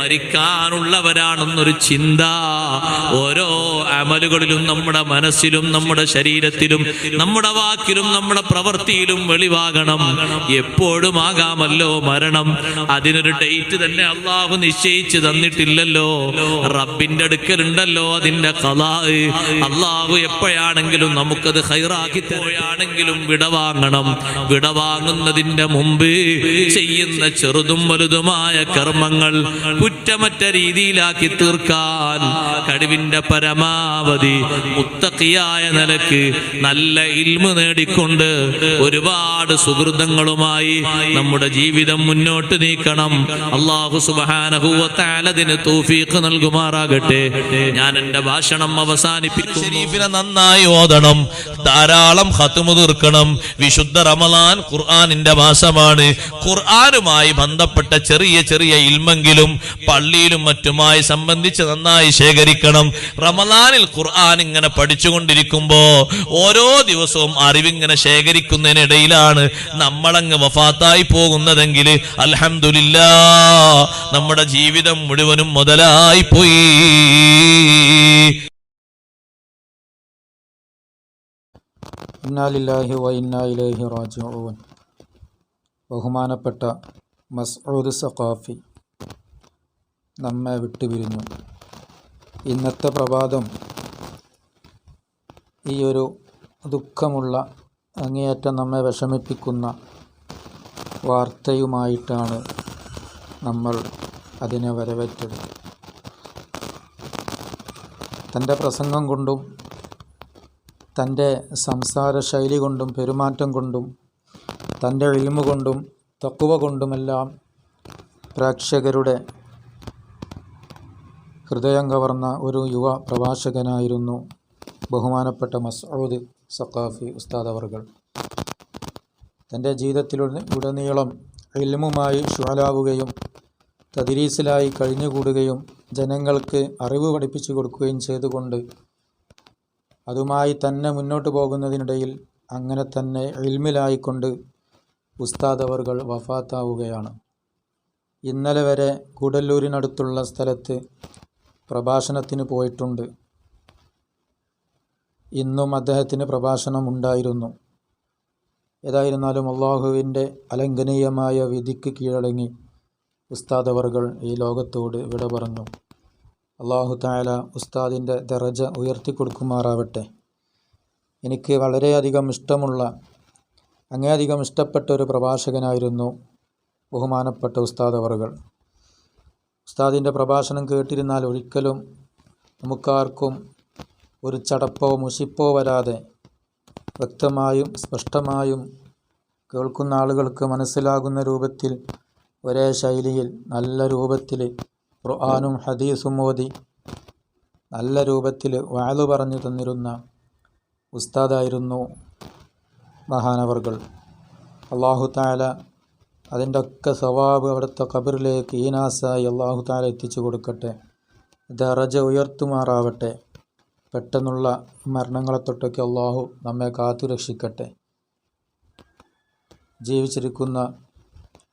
മരിക്കാനുള്ളവരാണെന്നൊരു ചിന്ത. ഓരോ അമലുകളിലും നമ്മുടെ മനസ്സിലും നമ്മുടെ ശരീരത്തിലും നമ്മുടെ വാക്കിലും നമ്മുടെ പ്രവൃത്തിയിലും വെളിവാകണം. എപ്പോഴും ആകാമല്ലോ മരണം. അതിനൊരു ഡേറ്റ് തന്നെ അള്ളാഹു നിശ്ചയിച്ച് തന്നിട്ടില്ലല്ലോ. റബ്ബിന്റെ അടുക്കലുണ്ടല്ലോ അതിന്റെ കഥാ. അള്ളാഹു എപ്പോഴാണെങ്കിലും നമുക്കത് ഹൈറാക്കി പോയാണെങ്കിലും വിടവാങ്ങണം വിടവാങ്ങുന്നതിന്റെ മുമ്പ് ചെയ്യുന്ന ചെറുതും വലുതുമായ കർമ്മങ്ങൾ കുറ്റമറ്റ രീതിയിലാക്കി തീർക്കാൻ കഴിവിന്റെ പരമാവധി മുത്തക്കിയായ നിലയ്ക്ക് നല്ല ഇൽമ നേടിക്കൊണ്ട് ഒരുപാട് സുഹൃതങ്ങളുമായി നമ്മുടെ ജീവിതം മുന്നോട്ട് നീക്കണം. അള്ളാഹു സുബാനഹുവത്താലതിന് തൗഫീഖ് നൽകുമാറാകട്ടെ. ഞാൻ എന്റെ ഭാഷണം അവസാനിപ്പിക്കും ഷരീഫിനെ നന്നായി ഓതണം. ധാരാളം ഹത്തുമു തീർക്കണം. വിശുദ്ധ റമലാൻ ഖുർആാനിന്റെ മാസമാണ് ഖുർആാനുമായി ബന്ധപ്പെട്ട ചെറിയ ചെറിയ ഇൽമെങ്കിലും പള്ളിയിലും മറ്റുമായി സംബന്ധിച്ച് നന്നായി ശേഖരിക്കണം. റമലാനിൽ ഖുർആൻ ഇങ്ങനെ പഠിച്ചുകൊണ്ടിരിക്കുമ്പോ ഓരോ ദിവസവും അറിവിങ്ങനെ ശേഖരിക്കുന്നതിനിടയിലാണ് നമ്മളങ്ങ് വഫാത്തായി പോകുന്നതെങ്കിൽ അലഹമില്ല നമ്മുടെ ജീവിതം മുഴുവനും മുതലായി പോയി ഇന്നാലില്ലാഹി വൈന്നായിലേഹി റാജോൻ ബഹുമാനപ്പെട്ട മസ്ഊദ് സഖാഫി നമ്മെ വിട്ടുപിരിഞ്ഞു. ഇന്നത്തെ പ്രഭാതം ഈ ഒരു ദുഃഖമുള്ള അങ്ങേയറ്റം നമ്മെ വിഷമിപ്പിക്കുന്ന വാർത്തയുമായിട്ടാണ് നമ്മൾ അതിനെ വരവേറ്റത്. തന്റെ പ്രസംഗം കൊണ്ടും തന്റെ സംസാര ശൈലി കൊണ്ടും പെരുമാറ്റം കൊണ്ടും തന്റെ ഇൽമ കൊണ്ടും തക്കുവ കൊണ്ടുമെല്ലാം പ്രേക്ഷകരുടെ ഹൃദയം കവർന്ന ഒരു യുവ പ്രഭാഷകനായിരുന്നു ബഹുമാനപ്പെട്ട മസൂദ് സഖാഫി ഉസ്താദ് അവർകൾ. തന്റെ ജീവിതത്തിലുടനീളം ഇൽമുമായി ഷുഹലാവുകയും തദിരീസിലായി കഴിഞ്ഞുകൂടുകയും ജനങ്ങൾക്ക് അറിവ് പഠിപ്പിച്ചു കൊടുക്കുകയും ചെയ്തുകൊണ്ട് അതുമായി തന്നെ മുന്നോട്ട് പോകുന്നതിനിടയിൽ അങ്ങനെ തന്നെ ഇൽമിലായിക്കൊണ്ട് ഉസ്താദ് അവർകൾ വഫാത്താവുകയാണ്. ഇന്നലെ വരെ കൂടല്ലൂരിനടുത്തുള്ള സ്ഥലത്ത് പ്രഭാഷണത്തിന് പോയിട്ടുണ്ട്. ഇന്നും അദ്ദേഹത്തിന് പ്രഭാഷണം ഉണ്ടായിരുന്നു. ഏതായിരുന്നാലും അള്ളാഹുവിന്റെ അലംഘനീയമായ വിധിക്ക് കീഴടങ്ങി ഉസ്താദ് അവർകൾ ഈ ലോകത്തോട് വിട പറഞ്ഞു. അള്ളാഹു താല ഉസ്താദിന്റെ ദറജ ഉയർത്തിക്കൊടുക്കുമാറാവട്ടെ. എനിക്ക് വളരെയധികം ഇഷ്ടമുള്ള അങ്ങേയധികം ഇഷ്ടപ്പെട്ട ഒരു പ്രഭാഷകനായിരുന്നു ബഹുമാനപ്പെട്ട ഉസ്താദ് അവറുകൾ. ഉസ്താദിന്റെ പ്രഭാഷണം കേട്ടിരുന്നാൽ ഒരിക്കലും നമുക്കാർക്കും ഒരു ചടപ്പോ മുഷിപ്പോ വരാതെ വ്യക്തമായും സ്പഷ്ടമായും കേൾക്കുന്ന ആളുകൾക്ക് മനസ്സിലാകുന്ന രൂപത്തിൽ ഒരേ ശൈലിയിൽ നല്ല രൂപത്തിൽ ഖുർആാനും ഹദീസും ഓതി നല്ല രൂപത്തിൽ വാഴു പറഞ്ഞു തന്നിരുന്ന ഉസ്താദായിരുന്നു മഹാനവർകൾ. അള്ളാഹു താല അതിന്റെ ഒക്കെ സവാബ് അവിടുത്തെ കബറിലേക്ക് ഈനാസായി അള്ളാഹു താല എത്തിച്ചു കൊടുക്കട്ടെ. ദറജ ഉയർത്തുമാറാവട്ടെ. പെട്ടെന്നുള്ള മരണങ്ങളെ തൊട്ടൊക്കെ അള്ളാഹു നമ്മെ കാത്തു രക്ഷിക്കട്ടെ ജീവിച്ചിരിക്കുന്ന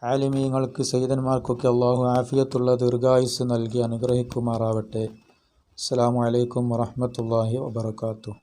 ആലിമീങ്ങൾക്ക് സയ്യിദന്മാർക്കൊക്കെ അള്ളാഹു ആഫിയത്തുള്ള ദീർഘായുസ് നൽകി അനുഗ്രഹിക്കുമാറാവട്ടെ. അസ്സാം വലൈക്കും വറഹമത്തല്ലാഹി വാബർക്കാത്തു